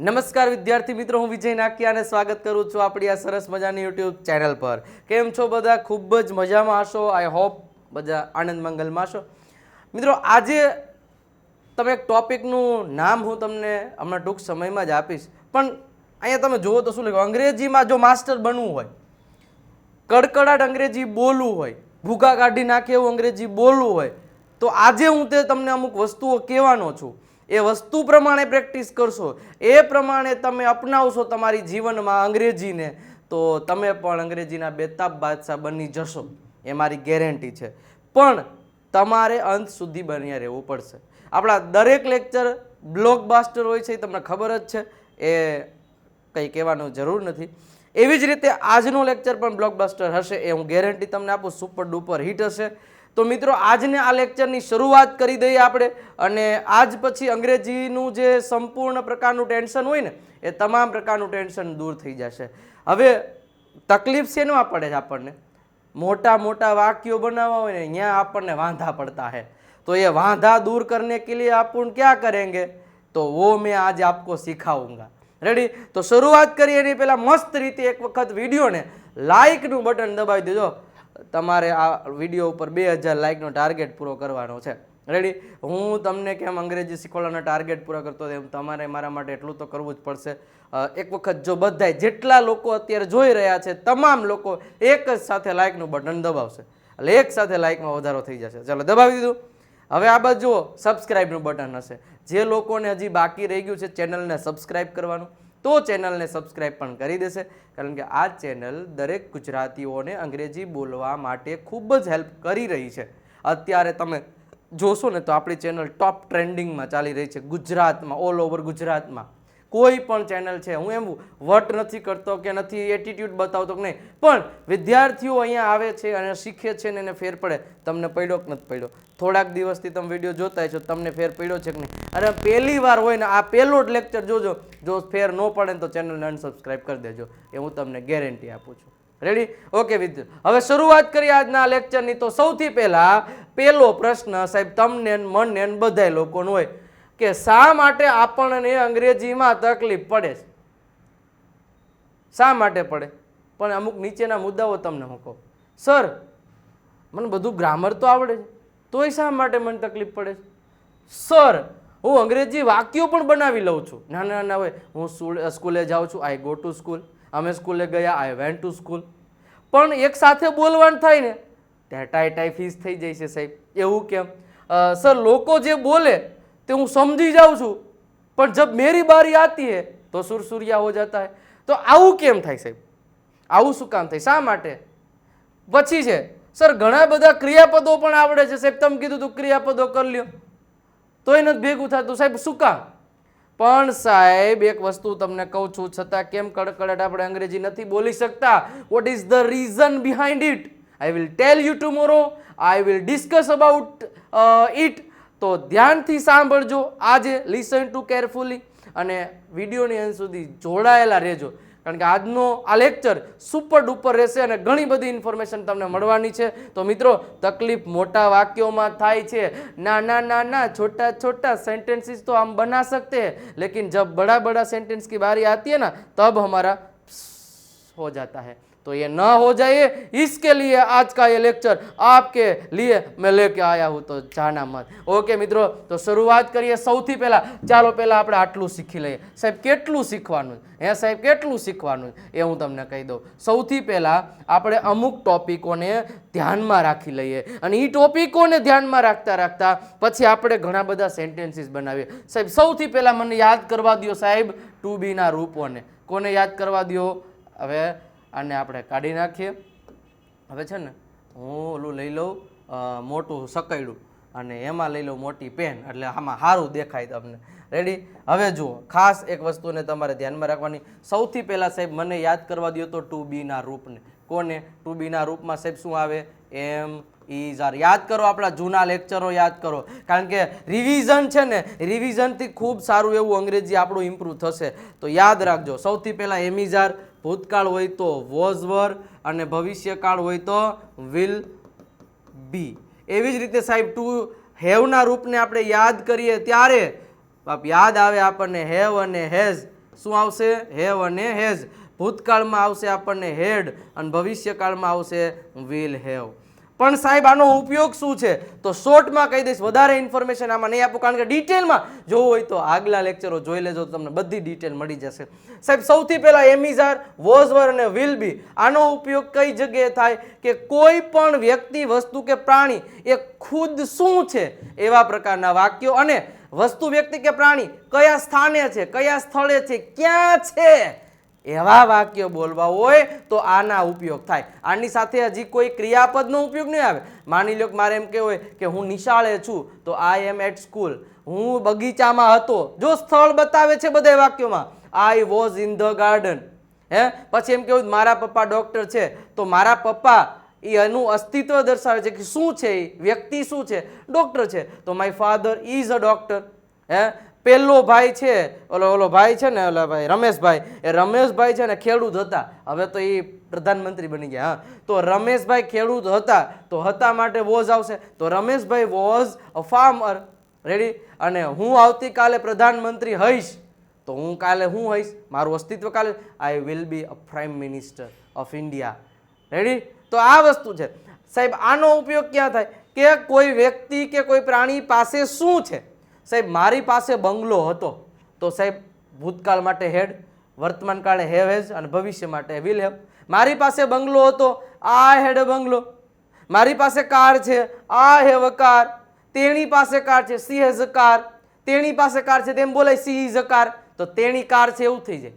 નમસ્કાર વિદ્યાર્થી મિત્રો, હું વિજય નાકિયા અને સ્વાગત કરું છું આપણી આ સરસ મજાની યુટ્યુબ ચેનલ પર. કેમ છો બધા? ખૂબ જ મજામાં હશો? આઈ હોપ બધા આનંદ મંગલમાં હશો. મિત્રો, આજે તમે એક ટોપિકનું નામ હું તમને હમણાં ટૂંક સમયમાં જ આપીશ. પણ અહીંયા તમે જુઓ તો શું લખ્યું? અંગ્રેજીમાં જો માસ્ટર બનવું હોય, કડકડાટ અંગ્રેજી બોલવું હોય ભૂકા કાઢી નાખે એવું અંગ્રેજી બોલવું હોય, તો આજે હું તે તમને અમુક વસ્તુઓ કહેવાનો છું. એ વસ્તુ પ્રમાણે પ્રેક્ટિસ કરશો, એ પ્રમાણે તમે અપનાવશો તમારી જીવનમાં અંગ્રેજીને, તો તમે પણ અંગ્રેજીના બેતાબ બાદશાહ બની જશો. એ મારી ગેરંટી છે. પણ તમારે અંત સુધી બન્યા રહેવું પડશે. આપણા દરેક લેક્ચર બ્લોકબાસ્ટર હોય છે એ તમને ખબર જ છે. એ કંઈ કહેવાનું જરૂર નથી. એવી જ રીતે આજનો લેક્ચર પણ બ્લોકબાસ્ટર હશે, એ હું ગેરંટી તમને આપું, સુપર ડુપર હિટ હશે. તો મિત્રો આજને આ લેક્ચરની શરૂઆત કરી દઈએ આપણે અને આજ પછી અંગ્રેજીનું જે સંપૂર્ણ પ્રકારનું ટેન્શન હોય ને, એ તમામ પ્રકારનું ટેન્શન દૂર થઈ જશે. હવે તકલીફ શેમાં પડે છે આપણને? મોટા મોટા વાક્યો બનાવવા હોય ને, અહીંયા આપણને વાંધા પડતા હે. તો એ વાંધા દૂર કરને કે લીએ આપણ ક્યાં કરેંગે? તો વો મેં આજ આપકો સિખાઉંગા રેડી તો શરૂઆત કરીએ એની પહેલાં મસ્ત રીતે એક વખત વિડીયોને લાઇકનું બટન દબાવી દેજો. તમારે આ વીડિયો ઉપર બે હજાર લાઇકનો ટાર્ગેટ પૂરો કરવાનો છે. રેડી હું તમને કેમ અંગ્રેજી શીખવાડવાનો ટાર્ગેટ પૂરો કરતો એમ તમારે મારા માટે એટલું તો કરવું જ પડશે. એક વખત જો બધાય જેટલા લોકો અત્યારે જોઈ રહ્યા છે, તમામ લોકો એક જ સાથે લાઇકનું બટન દબાવશે. એટલે એક સાથે લાઇકમાં વધારો થઈ જશે. ચાલો, દબાવી દીધું. હવે આ બાજુ જુઓ સબસ્ક્રાઇબનું બટન હશે. જે લોકોને હજી બાકી રહી ગયું છે ચેનલને સબસ્ક્રાઇબ કરવાનું. તો ચેનલને સબસ્ક્રાઈબ પણ કરી દેશે. કારણ કે આ ચેનલ દરેક ગુજરાતીઓને અંગ્રેજી બોલવા માટે ખૂબ જ હેલ્પ કરી રહી છે. અત્યારે તમે જોશો ને તો આપણી ચેનલ ટોપ ટ્રેન્ડિંગમાં ચાલી રહી છે ગુજરાતમાં ઓલ ઓવર ગુજરાતમાં. કોઈ પણ ચેનલ છે. હું એમ વટ નથી કરતો કે નથી એટીટ્યુડ બતાવતો કે નહીં. પણ વિદ્યાર્થીઓ અહીંયા આવે છે અને શીખે છે ને એને ફેર પડે. તમને પડ્યો કે નથી પડ્યો? થોડાક દિવસથી તમે વીડિયો જોતા છો તમને ફેર પડ્યો છે કે નહીં? અરે પહેલી વાર હોય ને આ પહેલો જ લેક્ચર જોજો. જો ફેર ન પડે તો ચેનલને અનસબસ્ક્રાઈબ કરી દેજો. એ હું તમને ગેરંટી આપું છું. રેડી ઓકે વિદ્યાર્થી. હવે શરૂઆત કરીએ આજના લેક્ચરની તો સૌથી પહેલાં પહેલો પ્રશ્ન સાહેબ, તમને મનને મને બધાય લોકોનો હોય. કે શા માટે આપણને અંગ્રેજીમાં તકલીફ પડે છે? શા માટે પડે? પણ અમુક નીચેના મુદ્દાઓ તમને હું કહું. સર, મને બધું ગ્રામર તો આવડે છે. તોય શા માટે મને તકલીફ પડે છે? સર, હું અંગ્રેજી વાક્યો પણ બનાવી લઉં છું. નાના નાના હોય, હું સ્કૂલે જાઉં છું. આઈ ગો ટુ સ્કૂલ અમે સ્કૂલે ગયા આઈ વેન્ટ ટુ સ્કૂલ પણ એક સાથે બોલવાનું થાય ને, ત્યાં ટાઈ ટાઈ ફીસ થઈ જાય છે સાહેબ. એવું કેમ? સર, લોકો જે બોલે તે હું સમજી જાઉં છું. પણ જબ મેરી બારી આતી હે, તો સુરસુરિયા હો જતા હે. તો આવું કેમ થાય સાહેબ? આવું શું કામ થાય? શા માટે? પછી છે, સર, ઘણા બધા ક્રિયાપદો પણ આવડે છે સાહેબ. તમે કીધું તું ક્રિયાપદો કરી લ્યો. તોય નથી ભેગું થતું. સાહેબ, શું કામ? પણ સાહેબ, એક વસ્તુ તમને કહું છું, છતાં કેમ કડકડાટ આપણે અંગ્રેજી નથી બોલી શકતા? What is the reason behind it I will tell you tomorrow I will discuss about it તો ધ્યાનથી સાંભળજો. આજે લિસન ટુ કેરફુલી અને વિડીયોની અંત સુધી જોડાયેલા રહેજો. કારણ કે આજનો આ લેક્ચર સુપર ડુપર રહેશે અને ઘણી બધી ઇન્ફોર્મેશન તમને મળવાની છે. તો મિત્રો, તકલીફ મોટા વાક્યોમાં થાય છે. ના ના ના ના, છોટા છોટા સેન્ટેન્સીસ તો આમ બના સકતે લેકિન જબ બડા બડા સેન્ટેન્સ કી બારી આતી હે ના, તબ હમારા હો જાતા હૈ. तो ये न हो जाए इसके लिए आज का ये लेक्चर आपके लिए मैं लेके आया हूँ तो जाना मत ઓકે મિત્રો તો શરૂઆત કરીએ સૌથી પહેલા ચાલો પહેલા આપણે આટલું શીખી લઈએ સાહેબ કેટલું શીખવાનું હે સાહેબ કેટલું શીખવાનું એ હું તમને કહી દઉં સૌથી પહેલા આપણે અમુક ટોપિકોને ધ્યાનમાં રાખી લઈએ અને એ ટોપિકોને ધ્યાનમાં રાખતા રાખતા પછી આપણે ઘણા બધા સેન્ટેન્સીસ બનાવીએ સાહેબ સૌથી પહેલા મને યાદ કરવા દો સાહેબ ટુ બીના રૂપોને કોને યાદ કરવા દો હવે આને આપણે કાઢી નાખીએ. હવે છે ને, હું ઓલું લઈ લઉં મોટું સકૈડું અને એમાં લઈ લઉં મોટી પેન, એટલે આમાં સારું દેખાય તમને. રેડી હવે જુઓ, ખાસ એક વસ્તુને તમારે ધ્યાનમાં રાખવાની. સૌથી પહેલાં સાહેબ, મને યાદ કરવા દો તો ટુ બીના રૂપને. કોને? ટુ બીના રૂપમાં સાહેબ શું આવે? એમ ઇઝ આર યાદ કરો આપણા જૂના લેક્ચરો, યાદ કરો. કારણ કે રિવિઝન છે ને રિવિઝનથી ખૂબ સારું એવું અંગ્રેજી આપણું ઇમ્પ્રૂવ થશે. તો યાદ રાખજો, સૌથી પહેલાં એમિઝાર ભૂતકાળ હોય તો વોઝ વર અને ભવિષ્યકાળ હોય તો વિલ બી. એવી જ રીતે સાહેબ, ટુ હેવના રૂપને આપણે યાદ કરીએ ત્યારે, બાપ, યાદ આવે આપણને હેવ અને હેઝ. શું આવશે? હેવ અને હેઝ. ભૂતકાળમાં આવશે આપણને હેડ અને ભવિષ્યકાળમાં આવશે વિલ હેવ. પણ સાહેબ, આનો ઉપયોગ શું છે? તો શોર્ટમાં કહી દઈશ, વધારે ઇન્ફોર્મેશન આમાં નહીં આપું, કારણ કે ડિટેલમાં જોવું હોય તો આગલા લેક્ચરો જોઈ લેજો, તો તમને બધી ડિટેલ મળી જશે. સાહેબ, સૌથી પહેલાં એમિઝાર વોઝવર અને વિલ બી આનો ઉપયોગ કઈ જગ્યાએ થાય કે કોઈ પણ વ્યક્તિ, વસ્તુ કે પ્રાણી, એ ખુદ શું છે? એવા પ્રકારના વાક્યો અને વસ્તુ, વ્યક્તિ કે પ્રાણી કયા સ્થાને છે, કયા સ્થળે છે, ક્યાં છે? એવા વાક્યો બોલવા હોય તો આના ઉપયોગ થાય. આની સાથે હજી કોઈ ક્રિયાપદનો ઉપયોગ નહીં આવે. માની લો કે મારે એમ કહેવું હોય કે હું નિશાળે છું, તો આઈ એમ એટ સ્કૂલ હું બગીચામાં હતો. જો સ્થળ બતાવે છે બધા વાક્યોમાં I was in the garden હે? પછી એમ કેવું મારા પપ્પા ડૉક્ટર છે. તો મારા પપ્પા એ એનું અસ્તિત્વ દર્શાવે છે કે શું છે એ? વ્યક્તિ શું છે? ડૉક્ટર છે. તો my father is a doctor હે? પેલો ભાઈ છે, ઓલો ઓલો ભાઈ છે ને, ઓલા ભાઈ રમેશભાઈ, એ રમેશભાઈ છે ને ખેડૂત હતા. હવે તો એ પ્રધાનમંત્રી બની ગયા, હા. તો રમેશભાઈ ખેડૂત હતા, તો હતા માટે વોઝ આવશે. તો Rameshbhai was a farmer ready અને હું આવતીકાલે પ્રધાનમંત્રી હઈશ. તો હું કાલે હું હઈશ? મારું અસ્તિત્વ કાલે? I will be a prime minister of India ready તો આ વસ્તુ છે. સાહેબ, આનો ઉપયોગ ક્યાં થાય? કે કોઈ વ્યક્તિ કે કોઈ પ્રાણી પાસે શું છે? સાહેબ, મારી પાસે બંગલો હતો. તો સાહેબ, ભૂતકાળ માટે હેડ, વર્તમાન કાળે હેવ હેઝ અને ભવિષ્ય માટે વિલ હેવ. મારી પાસે બંગલો હતો, આ હેડ બંગલો. મારી પાસે કાર છે, આ હેવ કાર. તેણી પાસે કાર છે, સી હેઝ કાર. તેણી પાસે કાર છે, તેમ બોલાય સી ઇઝ કાર. તો તેણી કાર છે, એવું થઈ જાય.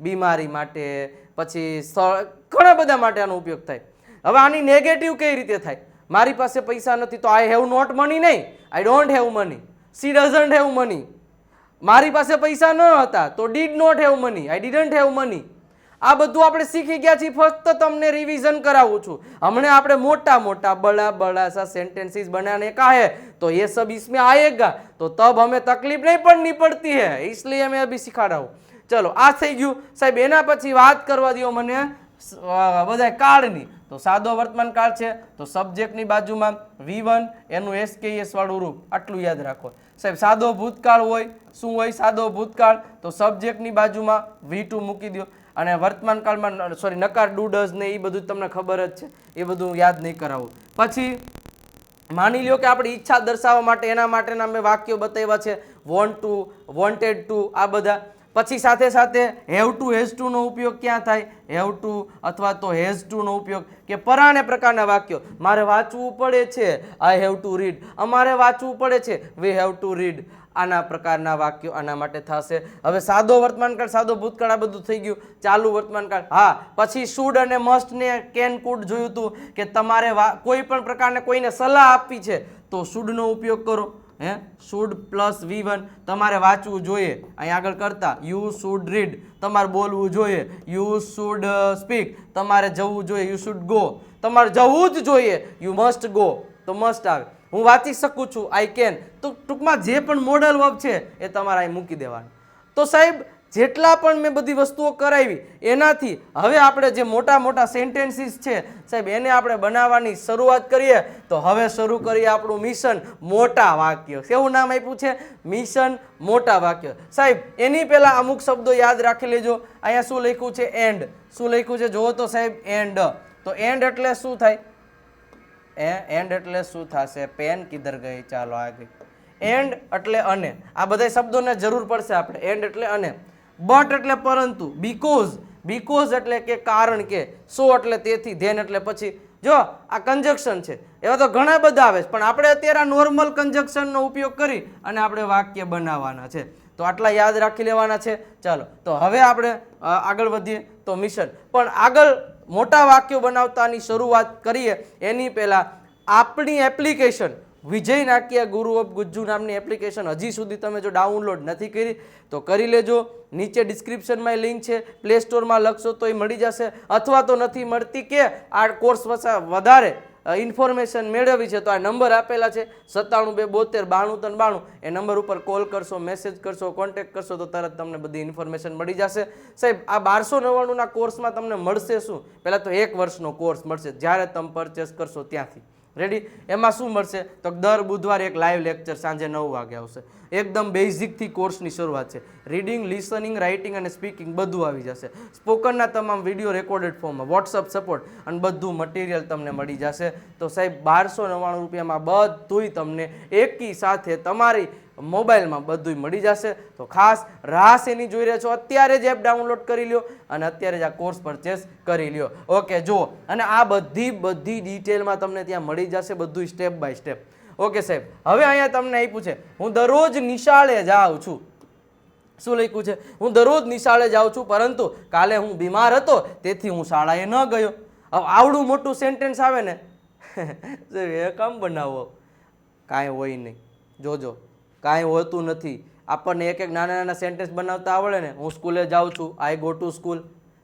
બીમારી માટે, પછી સ્થળ, ઘણા બધા માટે આનો ઉપયોગ થાય. હવે આની નેગેટિવ કઈ રીતે થાય? મારી પાસે પૈસા નથી, તો આઈ હેવ નોટ મની નહીં. I don't have money she doesn't have money મારી પાસે પૈસા ન હતા, તો did not have money I didn't have money આ બધું આપણે શીખી ગયા છીએ, ફક્ત તમને રિવિઝન કરાવું છું. હમણાં આપણે મોટા મોટા બળા બળાસા સેન્ટેન્સીસ બનાને કાહે? તો એ સબ इसमें આયેગા. તો તબ હમે તકલીફ નહીં પણ પડની પડતી હે. इसलिए मैं અભી सिखा ચલો, આ થઈ ગયું. સાહેબ, એના પછી વાત કરવા દો મને બધા કાળની. તો સાદો વર્તમાન કાળ છે. તો સબ્જેક્ટની બાજુમાં વી વન એનું એસ કે એસ વાળું રૂપ. આટલું યાદ રાખો. સાહેબ, સાદો ભૂતકાળ હોય, શું હોય સાદો ભૂતકાળ, તો સબ્જેક્ટની બાજુમાં વી ટુ મૂકી દો અને વર્તમાન કાળમાં સોરી નકાર ડુ ડઝ ને એ બધું તમને ખબર જ છે. એ બધું યાદ નહીં કરાવું. પછી, માની લ્યો કે આપણી ઈચ્છા દર્શાવવા માટે, એના માટેના મેં વાક્યો બતાવ્યા છે. વોન્ટ ટુ વોન્ટેડ ટુ આ બધા. પછી સાથે સાથે હેવ ટુ, હેઝ ટુનો ઉપયોગ ક્યાં થાય? હેવ ટુ અથવા તો હેઝ ટુનો ઉપયોગ. કે પરાણે પ્રકારના વાક્યો. મારે વાંચવું પડે છે. આઈ હેવ ટુ રીડ અમારે વાંચવું પડે છે. વી હેવ ટુ રીડ આના પ્રકારના વાક્યો આના માટે થશે. હવે સાદો વર્તમાનકાળ, સાદો ભૂતકાળ, આ બધું થઈ ગયું. ચાલુ વર્તમાનકાળ. હા, પછી શુડ અને મસ્ટને કેન કુડ જોયું હતું કે તમારે કોઈ પણ પ્રકારને કોઈને સલાહ આપવી છે, તો શુડનો ઉપયોગ કરો. હે? શુડ પ્લસ વી વન તમારે વાંચવું જોઈએ. અહીં આગળ કરતા યુ શુડ રીડ તમારે બોલવું જોઈએ. યુ શુડ સ્પીક તમારે જવું જોઈએ. યુ શુડ ગો તમારે જવું જ જોઈએ. યુ મસ્ટ ગો તો મસ્ટ આવે. હું વાંચી શકું છું. આઈ કેન તો ટૂંકમાં જે પણ મોડલ વર્બ છે, એ તમારે અહીં મૂકી દેવાનું. તો સાહેબ જેટલા પણ મેં બધી વસ્તુઓ કરાવી, એનાથી હવે આપણે જે મોટા મોટા સેન્ટેન્સીસ છે, સાહેબ, એને આપણે બનાવવાની શરૂઆત કરીએ, તો હવે શરૂ કરીએ આપણું મિશન મોટા વાક્ય. કેવું નામ આપ્યું છે? મિશન મોટા વાક્ય. સાહેબ, એની પહેલાં અમુક શબ્દો યાદ રાખી લેજો. અહીંયા શું લખ્યું છે? એન્ડ. શું લખ્યું છે? જુઓ તો સાહેબ, એન્ડ. તો એન્ડ એટલે શું થાય? એ, એન્ડ એટલે શું થશે? પેન કિધર ગઈ, ચાલો આ ગઈ એન્ડ એટલે અને. આ બધા શબ્દોને જરૂર પડશે આપણે. એન્ડ એટલે અને. બટ એટલે પરંતુ બીકોઝ બીકોઝ એટલે કે કારણ કે સો એટલે તેથી ધેન એટલે પછી. જો, આ કન્જક્શન છે. એવા તો ઘણા બધા આવે છે, પણ આપણે અત્યારે આ નોર્મલ કન્જક્શનનો ઉપયોગ કરી અને આપણે વાક્ય બનાવવાના છે. તો આટલા યાદ રાખી લેવાના છે. ચાલો, તો હવે આપણે આગળ વધીએ. તો મિશન પણ આગળ મોટા વાક્યો બનાવતાની શરૂઆત કરીએ. એની પહેલાં આપણી એપ્લિકેશન વિજય નાક્યા ગુરુ ઓફ ગુજ્જુ નામની એપ્લિકેશન હજી સુધી તમે જો ડાઉનલોડ નથી કરી, તો કરી લેજો. નીચે ડિસ્ક્રિપ્શનમાં લિંક છે. પ્લે સ્ટોરમાં લખશો તો એ મળી જશે. અથવા તો નથી મળતી કે આ કોર્સ વધારે ઇન્ફોર્મેશન મેળવવી છે, તો આ નંબર આપેલા છે. સત્તાણું બે બોતેર બાણું ત્રણ બાણું. એ નંબર ઉપર કોલ કરશો મેસેજ કરશો કોન્ટેક્ટ કરશો, તો તરત તમને બધી ઇન્ફોર્મેશન મળી જશે. સાહેબ, આ બારસો નવ્વાણુંના કોર્સમાં તમને મળશે શું? પહેલાં તો એક વર્ષનો કોર્સ મળશે. જ્યારે તમે પરચેસ કરશો ત્યાંથી. રેડી એમાં શું મળશે? તો દર બુધવારે એક લાઈવ લેક્ચર સાંજે નવ વાગે આવશે. એકદમ બેઝિકથી કોર્સની શરૂઆત છે. રીડિંગ લિસનિંગ રાઇટિંગ અને સ્પીકિંગ બધું આવી જશે. સ્પોકનના તમામ વીડિયો રેકોર્ડેડ ફોર્મમાં વોટ્સઅપ સપોર્ટ અને બધું મટીરિયલ તમને મળી જશે. તો સાહેબ, બારસો નવ્વાણું રૂપિયામાં બધુંય તમને એકી સાથે તમારી મોબાઈલમાં બધુંય મળી જશે. તો ખાસ રાસ એની જોઈ રહ્યા છો? અત્યારે જ એપ ડાઉનલોડ કરી લ્યો અને અત્યારે જ આ કોર્સ પરચેસ કરી લ્યો. ઓકે, જુઓ. અને આ બધી બધી ડિટેલમાં તમને ત્યાં મળી જશે બધું સ્ટેપ બાય સ્ટેપ ઓકે, સાહેબ. હવે અહીંયા તમને આપ્યું છે, હું દરરોજ નિશાળે જાઉં છું. શું લખ્યું છે? હું દરરોજ નિશાળે જાઉં છું, પરંતુ કાલે હું બીમાર હતો, તેથી હું શાળાએ ન ગયો. હવે આવડું મોટું સેન્ટેન્સ આવે ને. કામ બનાવો. કાંઈ હોય નહીં. જોજો. કાંઈ હોતું નથી. આપણને એક એક નાના નાના સેન્ટેન્સ બનાવતા આવડે ને, હું સ્કૂલે જાઉં છું આઈ ગો ટુ સ્કૂલ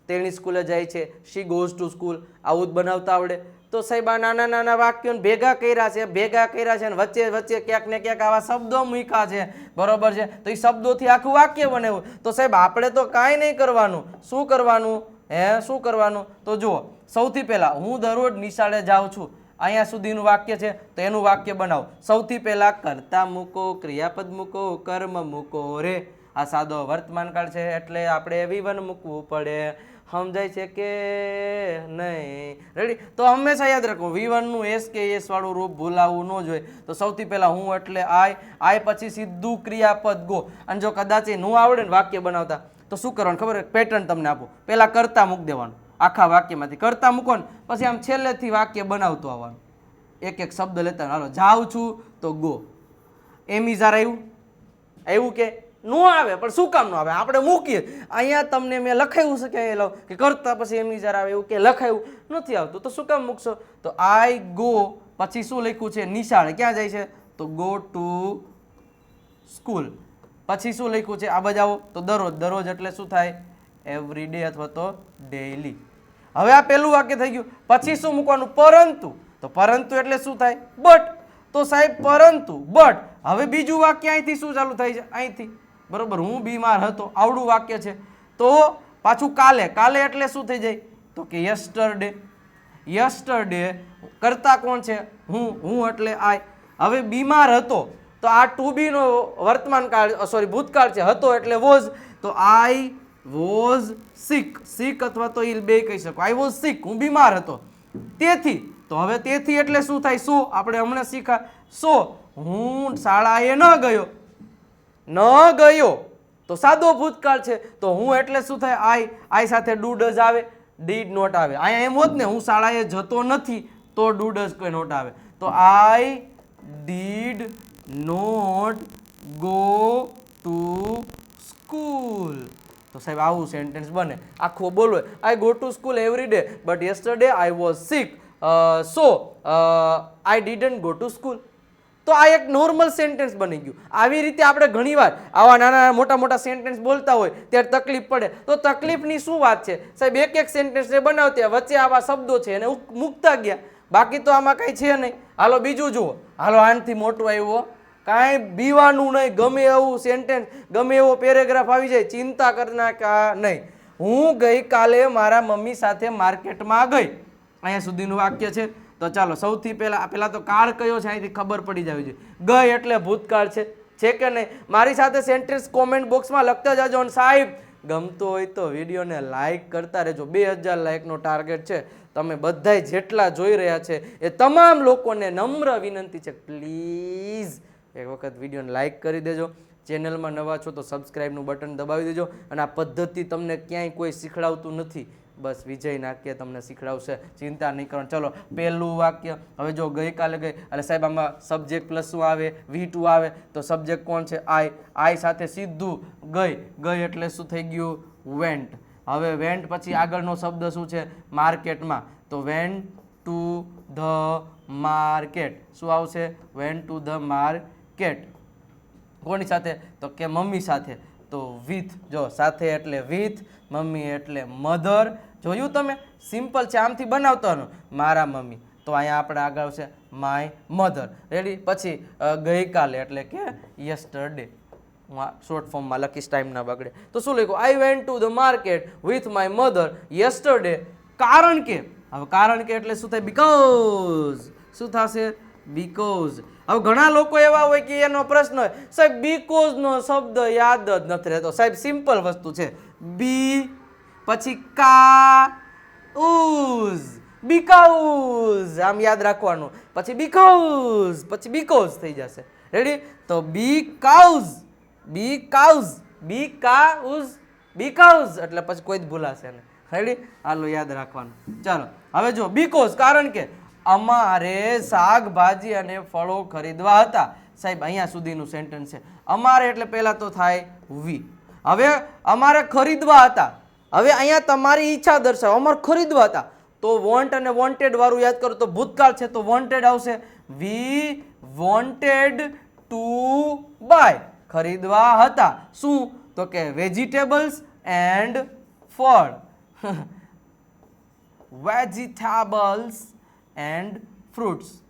તેણી સ્કૂલે જાય છે શી ગોઝ ટુ સ્કૂલ આવું જ બનાવતા આવડે. તો સાહેબ, આ નાના નાના વાક્યોને ભેગા કર્યા છે, ભેગા કર્યા છે અને વચ્ચે વચ્ચે ક્યાંક ને ક્યાંક આવા શબ્દો મૂક્યા છે. બરોબર છે? તો એ શબ્દોથી આખું વાક્ય બનાવ્યું તો સાહેબ, આપણે તો કાંઈ નહીં કરવાનું. શું કરવાનું? હે, શું કરવાનું? તો જુઓ, સૌથી પહેલાં હું દરરોજ નિશાળે જાઉં છું. અહીંયા સુધીનું વાક્ય છે, તો એનું વાક્ય બનાવો. સૌથી પહેલા કરતા મૂકો, ક્રિયાપદ મૂકો, કર્મ મૂકો રે. આ સાદો વર્તમાન કાળ છે, એટલે આપણે વિવન મૂકવું પડે. સમજાય છે કે નહીં? રેડી તો હંમેશા યાદ રાખો, વિવનનું એસ કે એસ વાળું રૂપ ભૂલાવવું ન જોઈએ. તો સૌથી પહેલા હું એટલે આય આય પછી સીધું ક્રિયાપદ ગો. અને જો કદાચ એ ન આવડે ને વાક્ય બનાવતા, તો શું કરવાનું? ખબર પેટર્ન તમને આપો. પહેલાં કરતા મૂક દેવાનું. આખા વાક્યમાંથી કરતા મૂકો ને પછી આમ છેલ્લેથી વાક્ય બનાવતું આવવાનું. એક એક શબ્દ લેતા હાલો, જાઉં છું તો ગો. એમિઝાર આવ્યું આવ્યું કે ન આવે, પણ શું કામ ન આવે? આપણે મૂકીએ. અહીંયા તમને મેં લખાયું છે કે લો, કે કરતા પછી એમિઝાર આવે એવું કે લખાયું? નથી આવતું. તો શું કામ મૂકશો? તો આઈ ગો. પછી શું લખ્યું છે? નિશાળે. ક્યાં જાય છે? તો ગો ટુ સ્કૂલ. પછી શું લખ્યું છે? આ બજાવો તો દરરોજ દરરોજ એટલે શું થાય? એવરી ડે અથવા તો ડેઈલી હવે આ પહેલું વાક્ય થઈ ગયું. પછી શું મૂકવાનું? પરંતુ. તો પરંતુ એટલે શું થાય? બટ તો સાહેબ, પરંતુ. બટ હવે બીજું વાક્ય અહીંથી શું ચાલુ થાય છે? અહીંથી. બરોબર, હું બીમાર હતો. આવડું વાક્ય છે. તો પાછું કાલે. કાલે એટલે શું થઈ જાય? તો કે યસ્ટરડે યસ્ટરડે કરતા કોણ છે? હું. હું એટલે આય હવે બીમાર હતો. તો આ ટુ બીનો વર્તમાન કાળ સોરી ભૂતકાળ છે. હતો એટલે વોઝ તો આઈ વોઝ સિક સિક અથવા તો ઇલ બે કહી શકો. આઈ વોઝ સિક હું બીમાર હતો. તેથી, તો હવે તેથી એટલે શું થાય? સો આપણે હમણાં શીખા. સો હું શાળાએ ન ગયો. ન ગયો. તો સાદો ભૂતકાળ છે. તો હું એટલે શું થાય? આઈ આઈ સાથે ડુ ડઝ આવે. ડીડ નોટ આવે. અહીંયા એમ હોત ને, હું શાળાએ જતો નથી, તો ડુ ડઝ કોઈ નોટ આવે. તો I did not go to school તો સાહેબ, આવું સેન્ટેન્સ બને. આખું બોલવે I go to school every day but yesterday I was sick so I didn't go to school તો આ એક નોર્મલ સેન્ટેન્સ બની ગયું. આવી રીતે આપણે ઘણીવાર આવા નાના મોટા મોટા સેન્ટેન્સ બોલતા હોય, ત્યારે તકલીફ પડે. તો તકલીફની શું વાત છે? સાહેબ, એક એક સેન્ટેન્સને બનાવતી વચ્ચે આવા શબ્દો છે, એને મૂકતા ગયા. બાકી તો આમાં કાંઈ છે નહીં. હાલો, બીજું જુઓ. હાલો, આનાથી મોટું આવ્યો. કાંઈ બીવાનું નહીં, ગમે એવું સેન્ટેન્સ ગમે એવો પેરેગ્રાફ આવી જાય, ચિંતા કરના કા નહીં. હું ગઈકાલે મારા મમ્મી સાથે માર્કેટમાં ગઈ. અહીંયા સુધીનું વાક્ય છે. તો ચાલો, સૌથી પહેલાં પહેલાં તો કાળ કયો છે? અહીંથી ખબર પડી જવી જોઈએ ગઈ એટલે ભૂતકાળ છે. છે કે નહીં? મારી સાથે સેન્ટેન્સ કોમેન્ટ બોક્સમાં લખતા જાજો અને સાહેબ, ગમતો હોય તો વિડીયોને લાઇક કરતા રહેજો. બે હજાર લાઇકનો ટાર્ગેટ છે. તમે બધાય જેટલા જોઈ રહ્યા છે, એ તમામ લોકોને નમ્ર વિનંતી છે. પ્લીઝ એક વખત વિડીયોને લાઇક કરી દેજો. ચેનલમાં નવા છો તો સબસ્ક્રાઈબનું બટન દબાવી દેજો. અને આ પદ્ધતિ તમને ક્યાંય કોઈ શીખડાવતું નથી. બસ વિજય નાક્ય તમને શીખડાવશે. ચિંતા નહીં કરો ચલો, પહેલું વાક્ય. હવે જો ગઈકાલે ગઈ એટલે સાહેબ, આમાં સબ્જેક્ટ પ્લસ શું આવે? વી ટુ આવે. તો સબ્જેક્ટ કોણ છે? આઈ આઈ સાથે સીધું ગઈ. ગઈ એટલે શું થઈ ગયું? વેન્ટ હવે વેન્ટ પછી આગળનો શબ્દ શું છે? માર્કેટમાં. તો વેન્ટ ટુ ધ માર્કેટ શું આવશે? વેન્ટ ટુ ધ માર્કેટ કોની સાથે? તો કે મમ્મી સાથે. તો વિથ, જો સાથે એટલે વિથ, મમ્મી એટલે મધર. જોયું તમે? સિમ્પલ છે, આમથી બનાવતાનું. મારા મમ્મી. તો અહીંયા આપણે આગળ છે, માય મધર. રેડી પછી ગઈકાલે એટલે કે યસ્ટરડે હું આ શોર્ટ ફોર્મમાં લખીશ ટાઈમ ના બગડે. તો શું લખ્યું? I went to the market with my mother yesterday કારણ કે? હવે કારણ કે એટલે શું થાય? બિકોઝ શું થશે? બીકોઝ હવે ઘણા લોકો એવા હોય કે એનો પ્રશ્ન હોય, સાહેબ બીકોઝનો શબ્દ યાદ જ નથી રહેતો. સાહેબ સિમ્પલ વસ્તુ છે. બી પછી કા ઉઝ બીકાઉઝ આમ યાદ રાખવાનું. પછી બીકાઉઝ પછી બીકોઝ થઈ જશે. રેડી તો because because because બી એટલે પછી કોઈ જ ભૂલાશે ને રેડી હાલો, યાદ રાખવાનું. ચાલો, હવે જો બીકોઝ કારણ કે અમારે શાકભાજી અને ફળો ખરીદવા હતા. સાહેબ, અહીંયા સુધીનું સેન્ટેન્સ છે. અમારે એટલે પહેલાં તો થાય વી. હવે અમારે ખરીદવા હતા. હવે અહીંયા તમારી ઈચ્છા દર્શાવો. અમારે ખરીદવા હતા. તો વોન્ટ અને વોન્ટેડ વાળું યાદ કરો તો ભૂતકાળ છે તો વોન્ટેડ આવશે. વી વોન્ટેડ ટુ બાય ખરીદવા હતા. શું? તો કે વેજીટેબલ્સ એન્ડ ફળ. વેજીટેબલ્સ એન્ડ ફ્રૂટ્સ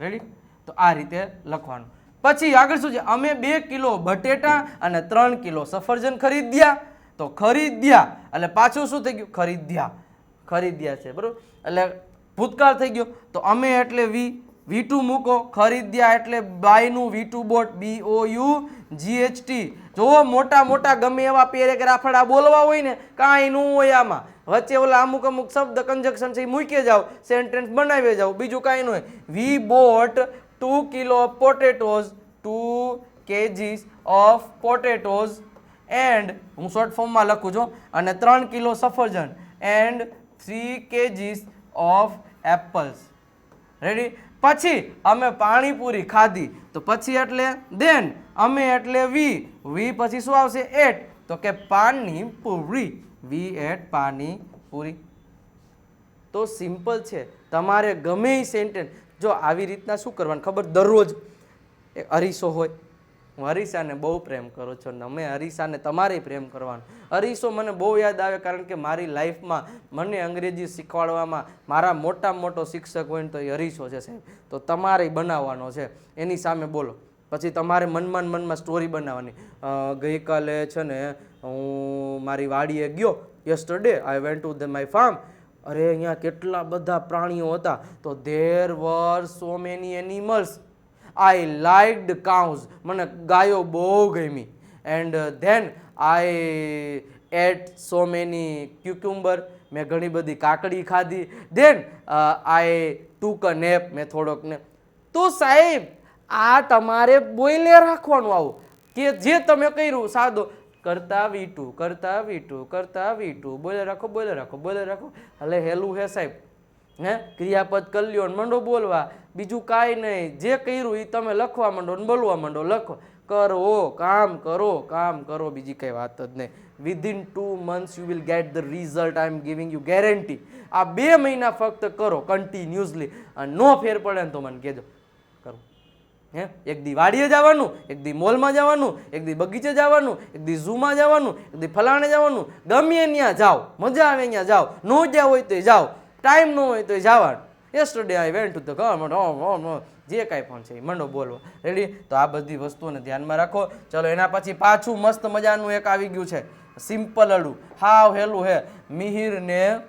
રેડી તો આ રીતે લખવાનું. પછી આગળ શું છે? અમે બે કિલો બટેટા અને ત્રણ કિલો સફરજન ખરીદ્યા. તો ખરીદ્યા. એટલે પાછું શું થઈ ગયું? ખરીદ્યા. ખરીદ્યા છે, બરાબર? એટલે ભૂતકાળ થઈ ગયો. તો અમે એટલે વી વી ટુ મૂકો. ખરીદ્યા એટલે બાયનું V two bought B O U G H T જો મોટા મોટા ગમે એવા પેરેગ્રાફડા બોલવા હોય ને, કાંઈ નું હોય આમાં. વચ્ચે ઓલા અમુક અમુક શબ્દ કન્જક્શન છે એ મૂકી જાઓ સેન્ટેન્સ બનાવી જાઓ, બીજું કાંઈ ન હોય. We bought two kilo potatoes two KGs of potatoes and હું શોર્ટ ફોર્મમાં લખું છું, અને ત્રણ કિલો સફરજન and three KGs of apples ready પછી અમે પાણીપુરી ખાધી. તો પછી એટલે દેન અમે એટલે વી વી પછી શું આવશે? એટ તો કે પાણીપુરી. વી એટ પાણીપુરી. તો સિમ્પલ છે. તમારે ગમે એ સેન્ટેન્સ જો આવી રીતના શું કરવાનું ખબર? દરરોજ અરીસો હોય. હું હરીસાને બહુ પ્રેમ કરું છું. ને અમે હરીસાને તમારે પ્રેમ કરવાનો. હરીસો મને બહુ યાદ આવે કારણ કે મારી લાઈફમાં મને અંગ્રેજી શીખવાડવામાં મારા મોટામાં મોટો શિક્ષક હોય ને તો એ હરીશો છે સાહેબ. તો તમારે બનાવવાનો છે. એની સામે બોલો. પછી તમારે મનમાં મનમાં સ્ટોરી બનાવવાની. ગઈકાલે છે ને હું મારી વાડીએ ગયો yesterday I went to the my farm અરે, અહીંયા કેટલા બધા પ્રાણીઓ હતા. તો there were so many animals I liked cows મને ગાયો બહુ ગમી. And then I ate so many cucumber મેં ઘણી બધી કાકડી ખાધી. ધેન આઈ ટૂક અ નેપ મેં થોડોક ને તો સાહેબ, આ તમારે બોલે રાખવાનું આવું. કે જે તમે કર્યું, સાદો. કરતા વીટું કરતા વીટું કરતા વીટું. બોલે રાખો બોલે રાખો બોલે રાખો. હલે, હેલું હે સાહેબ. હે? ક્રિયાપદ કર્યો ને મંડો બોલવા. બીજું કાંઈ નહીં. જે કર્યું એ તમે લખવા માંડો ને બોલવા માંડો. લખો. કરો, કામ કરો કામ કરો. બીજી કંઈ વાત જ નહીં. Within two months you will get the result I am giving you guarantee આ બે મહિના ફક્ત કરો કન્ટિન્યુઅસલી અને નો ફેર પડે ને તો મને કહેજો. કરું. હે? એક દી વાડીએ જવાનું, એક દી મોલમાં જવાનું, એક દી બગીચે જવાનું, એક દી ઝૂમાં જવાનું, એક દી ફલાણે જવાનું. ગમે ત્યાં જાઓ. મજા આવે ત્યાં જાઓ. ન જ્યાં હોય તો જાઓ. ટાઈમ ન હોય તો જવાનું. Yesterday I went to the government જે કાંઈ પણ છે એ મંડો બોલવા. રેડી તો આ બધી વસ્તુઓને ધ્યાનમાં રાખો. ચલો, એના પછી પાછું મસ્ત મજાનું એક આવી ગયું છે. સિમ્પલ અડું. હાવ હેલું હે? મિહિર ને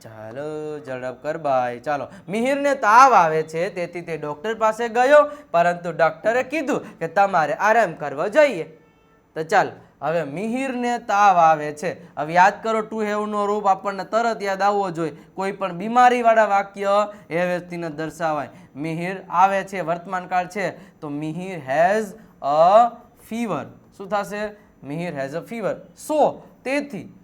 ચાલો, ઝડપ કર બાય ચાલો. મિહિરને તાવ આવે છે, તેથી તે ડોક્ટર પાસે ગયો, પરંતુ ડોક્ટરે કીધું કે તમારે આરામ કરવો જોઈએ. તો ચાલ. હવે મિહિરને તાવ આવે છે. હવે યાદ કરો, ટુ હેવનો રૂપ આપણને તરત યાદ આવવો જોઈએ. કોઈ પણ બીમારીવાળા વાક્ય એ વ્યક્તિને દર્શાવાય. મિહિર આવે છે વર્તમાનકાળ છે. તો મિહિર હેઝ અ ફીવર. શું થશે? Mihir has a fever. So, તેથી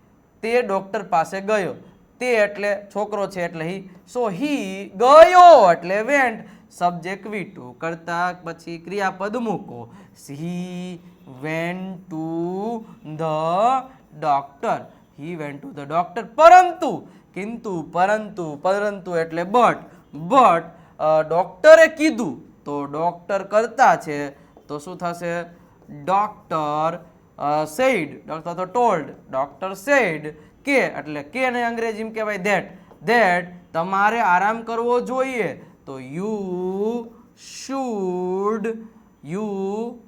તે ડૉક્ટર પાસે ગયો. તે એટલે છોકરો છે એટલે હી. સો, હી ગયો એટલે વેન્ટ. સબ્જેક્ટ વી ટુ કરતા પછી ક્રિયાપદ મૂકો. He went to the doctor. He went to the doctor. પરંતુ, કિંતુ પરંતુ પરંતુ એટલે બટ બટ ડોક્ટરે કીધું, તો ડોક્ટર કરતા છે, તો શું થશે? ડોક્ટર સેડ ડોક્ટર તો ટોલ્ડ ડોક્ટર સેડ કે, એટલે કે ને અંગ્રેજી કહેવાય ધેટ ધેટ તમારે આરામ કરવો જોઈએ. તો you should you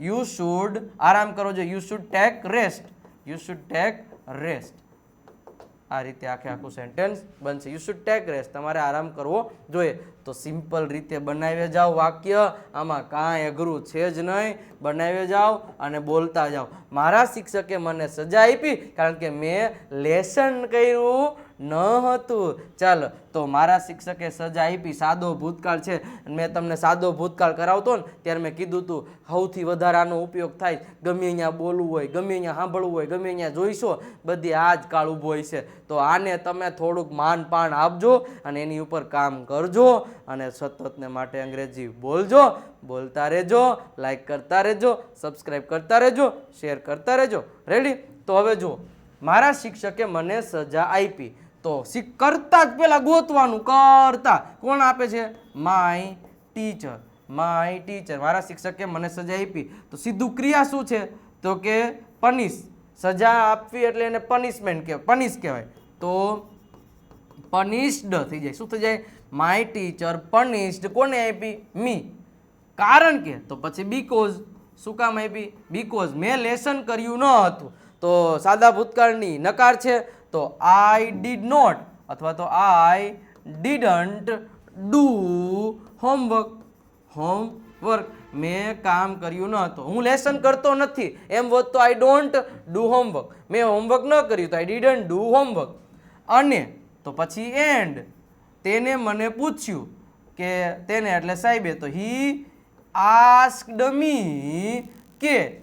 you should આરામ કરવો જોઈએ you should take rest you should take rest આ રીતે આખે આખું સેન્ટેન્સ બનશે. યુ શુડ ટેક રેસ્ટ તમારે આરામ કરવો જોઈએ. તો સિમ્પલ રીતે બનાવી જાઓ વાક્ય. આમાં કાંઈ અઘરું છે જ નહીં. બનાવી જાઓ અને બોલતા જાઓ. મારા શિક્ષકે મને સજા આપી કારણ કે મેં લેસન કર્યું ન હતું. ચાલો, તો મારા શિક્ષકે સજા આપી, સાદો ભૂતકાળ છે. મેં તમને સાદો ભૂતકાળ કરાવતો ને, ત્યારે મેં કીધું હતું સૌથી વધારે આનો ઉપયોગ થાય, ગમે અહીંયા બોલવું હોય, ગમે અહીંયા સાંભળવું હોય, ગમે અહીંયા જોઈશો, બધી આ જ કાળ ઊભો હોય છે. તો આને તમે થોડુંક માન પાન આપજો અને એની ઉપર કામ કરજો અને સતતને માટે અંગ્રેજી બોલજો, બોલતા રહેજો લાઈક કરતા રહેજો સબસ્ક્રાઈબ કરતા રહેજો શેર કરતા રહેજો. રેડી તો હવે જુઓ, મારા શિક્ષકે મને સજા આપી. તો શીખ કરતા જ પહેલાં ગોતવાનું? કરતા. કોણ આપે છે? My teacher. My teacher. મારા શિક્ષકે મને સજા આપી. તો સીધું ક્રિયા શું છે? તો કે પનિશ. સજા આપવી એટલે એને પનિશમેન્ટ કહેવાય. પનિશ કહેવાય. તો પનિશ્ડ થઈ જાય. શું થઈ જાય? My teacher punished. કોને આપી? મી. કારણ કે, તો પછી બીકોઝ શું કામ આપી? બીકોઝ મેં લેસન કર્યું ન હતું. તો સાદા ભૂતકાળની નકાર છે. તો આઈ ડીડ નોટ અથવા તો I didn't do homework homework મેં કામ કર્યું ન હતું. હું લેસન કરતો નથી. એમ વધતો આઈ ડોન્ટ ડુ હોમવર્ક મેં હોમવર્ક ન કર્યું તો આઈ ડીડન્ટ ડુ હોમવર્ક અને તો પછી એન્ડ તેને મને પૂછ્યું કે તેને એટલે સાહેબે તો હી આસ્કડ મી કે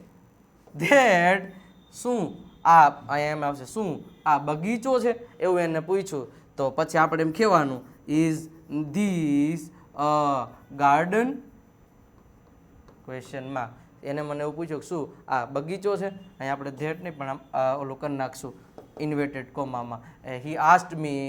ધેટ શું આ અહીંયા એમ આવશે? શું આ બગીચો છે એવું એને પૂછ્યું. તો પછી આપણે એમ કહેવાનું ઇઝ ધીસ અ ગાર્ડન ક્વેશ્ચનમાં એને મને એવું પૂછ્યું કે શું, આ બગીચો છે? અહીં આપણે ધેટ નહીં, પણ ઓલું કરી નાખશું. Inverted કોમામાં. He asked me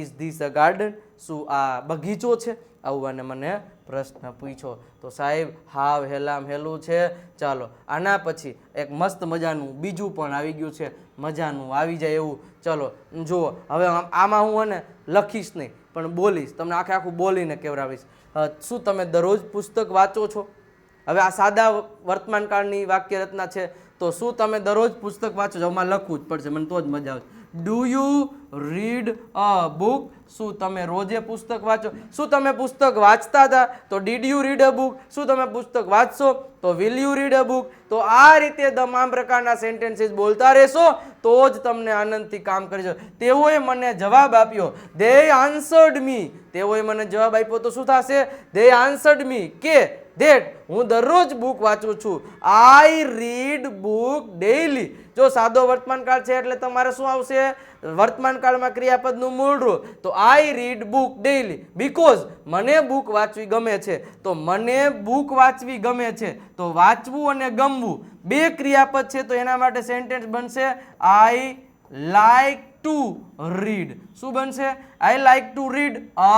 is this a garden શું આ બગીચો છે? આવું અને મને પ્રશ્ન પૂછ્યો તો સાહેબ, હાવ હેલામ હેલું છે. ચાલો, આના પછી એક મસ્ત મજાનું બીજું પણ આવી ગયું છે. મજાનું આવી જાય એવું. ચલો, જુઓ, હવે આમ- હું અને લખીશ નહીં, પણ બોલીશ. તમને આખે આખું બોલીને કેવડાવીશ. શું તમે દરરોજ પુસ્તક વાંચો છો? હવે આ સાદા વર્તમાનકાળની વાક્ય રચના છે. તો શું તમે દરરોજ પુસ્તક વાંચો છો? આમાં લખવું જ પડશે, મને તો જ મજા આવશે. Do you read a book શું તમે રોજે પુસ્તક વાંચો? શું તમે પુસ્તક વાંચતા હતા? તો did you read a book શું તમે પુસ્તક વાંચશો? તો will you read a book તો આ રીતે તમામ પ્રકારના સેન્ટેન્સીસ બોલતા રહેશો, તો જ તમને આનંદથી કામ કરી જશો તેઓએ મને જવાબ આપ્યો દે આન્સર્ડ મી તેઓએ મને જવાબ આપ્યો, તો શું થશે? દે આન્સર્ડ મી કે ધેટ હું દરરોજ બુક વાંચું છું. આઈ રીડ બુક ડેઇલી જો સાદો વર્તમાનકાળ છે એટલે તમારે શું આવશે? વર્તમાનકાળમાં ક્રિયાપદનું મૂળ રૂપ. તો I read book daily because મને બુક વાંચવી ગમે છે. તો મને બુક વાંચવી ગમે છે. તો વાંચવું અને ગમવું. બે ક્રિયાપદ છે તો એના માટે સેન્ટેન્સ બનશે આઈ લાઈક ટુ રીડ શું બનશે? I like to read a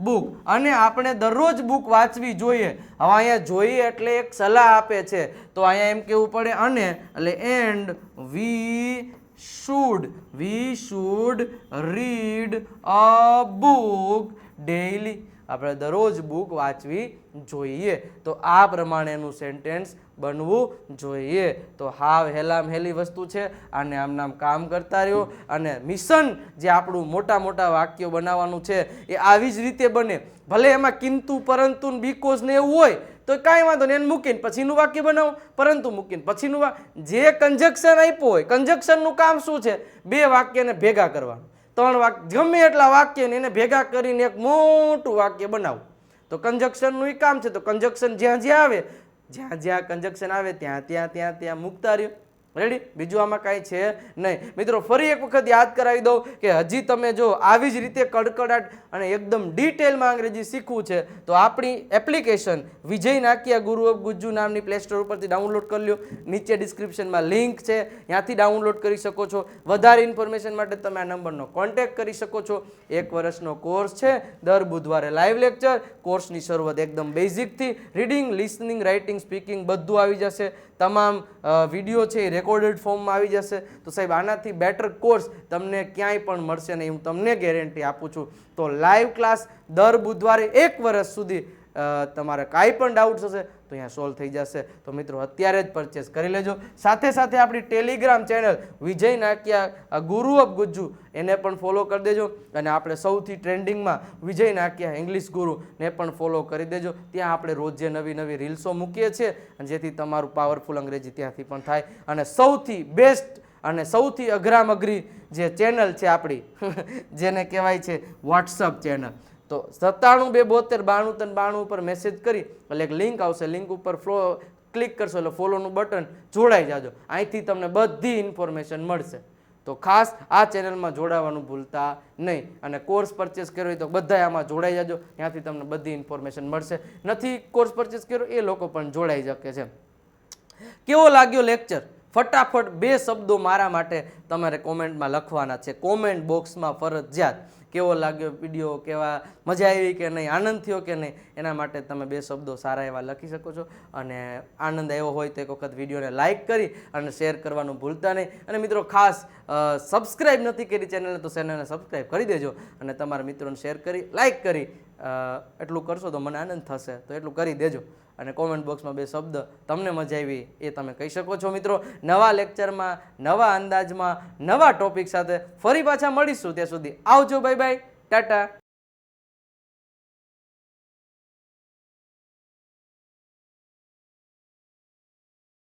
book અને આપણે દરરોજ બુક વાંચવી જોઈએ. હવે અહીંયા જોઈએ એટલે એક સલાહ આપે છે. તો અહીંયા એમ કેવું પડે? અને, એટલે and we should we should read a book daily આપણે દરરોજ બુક વાંચવી જોઈએ. તો આ પ્રમાણેનું સેન્ટેન્સ બનવું જોઈએ. તો હાવ હેલામ હેલી વસ્તુ છે. આને આમ નામ કામ કરતા રહ્યો. અને મિશન જે આપણું મોટા મોટા વાક્યો બનાવવાનું છે, એ આવી જ રીતે બને. ભલે એમાં કિંતુ, પરંતુ બીકોઝ ને એવું હોય તો કાંઈ વાંધો નહીં. એને મૂકીને પછીનું વાક્ય બનાવો. પરંતુ મૂકીને પછીનું જે કંજક્શન આપ્યું હોય કંજક્શનનું કામ શું છે? બે વાક્યને ભેગા કરવાનું. ત્રણ વાક્ય ગમે એટલા વાક્યને એને ભેગા કરીને એક મોટું વાક્ય બનાવો. તો કંજક્શનનું એ કામ છે, તો કંજક્શન જ્યાં જ્યાં આવે, જ્યાં જ્યાં કંજક્શન આવે, ત્યાં ત્યાં ત્યાં ત્યાં મૂકતા રહ્યો રેડી? બીજું આમાં કાંઈ છે નહીં. મિત્રો, ફરી એક વખત યાદ કરાવી દઉં કે હજી તમે જો આવી જ રીતે કડકડાટ અને એકદમ ડિટેલમાં અંગ્રેજી શીખવું છે, તો આપણી એપ્લિકેશન વિજય નાકિયા ગુરુ ઓફ ગુજ્જુ નામની પ્લે સ્ટોર ઉપરથી ડાઉનલોડ કરી લો નીચે ડિસ્ક્રિપ્શનમાં લિંક છે. ત્યાંથી ડાઉનલોડ કરી શકો છો. વધારે ઇન્ફોર્મેશન માટે તમે આ નંબરનો કોન્ટેક્ટ કરી શકો છો. એક વર્ષનો કોર્સ છે. દર બુધવારે લાઈવ લેક્ચર. કોર્સની શરૂઆત એકદમ બેઝિકથી રીડિંગ લિસનિંગ રાઇટિંગ સ્પીકિંગ બધું આવી જશે. તમામ વીડિયો છે એ રેકોર્ડેડ ફોર્મમાં આવી જશે. તો સાહેબ, આનાથી બેટર કોર્સ તમને ક્યાંય પણ મળશે નહીં. હું તમને ગેરંટી આપું છું. તો લાઈવ ક્લાસ દર બુધવારે એક વર્ષ સુધી તમારે કાંઈ પણ ડાઉટ્સ હશે તો અહીંયા સોલ્વ થઈ જશે. તો મિત્રો, અત્યારે જ પરચેસ કરી લેજો. સાથે સાથે આપણી ટેલિગ્રામ ચેનલ વિજય નાકિયા ગુરુ ઓફ ગુજ્જુ, એને પણ ફોલો કરી દેજો. અને આપણે સૌથી ટ્રેન્ડિંગમાં વિજય નાકિયા ઇંગ્લિશ ગુરુ, ને પણ ફોલો કરી દેજો. ત્યાં આપણે રોજે નવી નવી રીલ્સો મૂકીએ છીએ અને જેથી તમારું પાવરફુલ અંગ્રેજી ત્યાંથી પણ થાય. અને સૌથી બેસ્ટ અને સૌથી અઘરામ અઘરી જે ચેનલ છે આપણી, જેને કહેવાય છે વોટ્સઅપ ચેનલ તો સત્તાણું બે બોતેર બાણું ત્રણ બાણું ઉપર મેસેજ કરી એટલે એક લિંક આવશે. લિંક ઉપર ફ્લો ક્લિક કરશો એટલે ફોલોનું બટન જોડાઈ જાજો. અહીંથી તમને બધી ઇન્ફોર્મેશન મળશે. તો ખાસ આ ચેનલમાં જોડાવાનું ભૂલતા નહીં અને કોર્સ પરચેસ કર્યો હોય તો બધા આમાં જોડાઈ જાજો. ત્યાંથી તમને બધી ઇન્ફોર્મેશન મળશે. નથી કોર્સ પરચેસ કર્યો, એ લોકો પણ જોડાઈ શકે છે. કેવો લાગ્યો લેક્ચર ફટાફટ બે શબ્દો મારા માટે તમારે કોમેન્ટમાં લખવાના છે. કોમેન્ટ બોક્સમાં ફરજિયાત. કેવો લાગ્યો વીડિયો, કેવા મજા આવી કે નહીં, આનંદ થયો કે નહીં, એના માટે તમે બે શબ્દો સારા એવા લખી શકો છો. અને આનંદ આવ્યો હોય તો એક વખત વિડીયોને લાઇક કરી અને શેર કરવાનું ભૂલતા નહીં. અને મિત્રો, ખાસ સબસ્ક્રાઇબ નથી કરી ચેનલને તો ચેનલને સબસ્ક્રાઇબ કરી દેજો. અને તમારા મિત્રોને શેર કરી લાઇક કરી એટલું કરશો તો મને આનંદ થશે. તો એટલું કરી દેજો. અને કોમેન્ટ બોક્સમાં બે શબ્દ તમને મજા આવી એ તમે કહી શકો છો મિત્રો. નવા લેક્ચરમાં નવા અંદાજમાં, નવા ટોપિક સાથે ફરી પાછા મળીશું. ત્યાં સુધી આવજો બાય બાય ટાટા.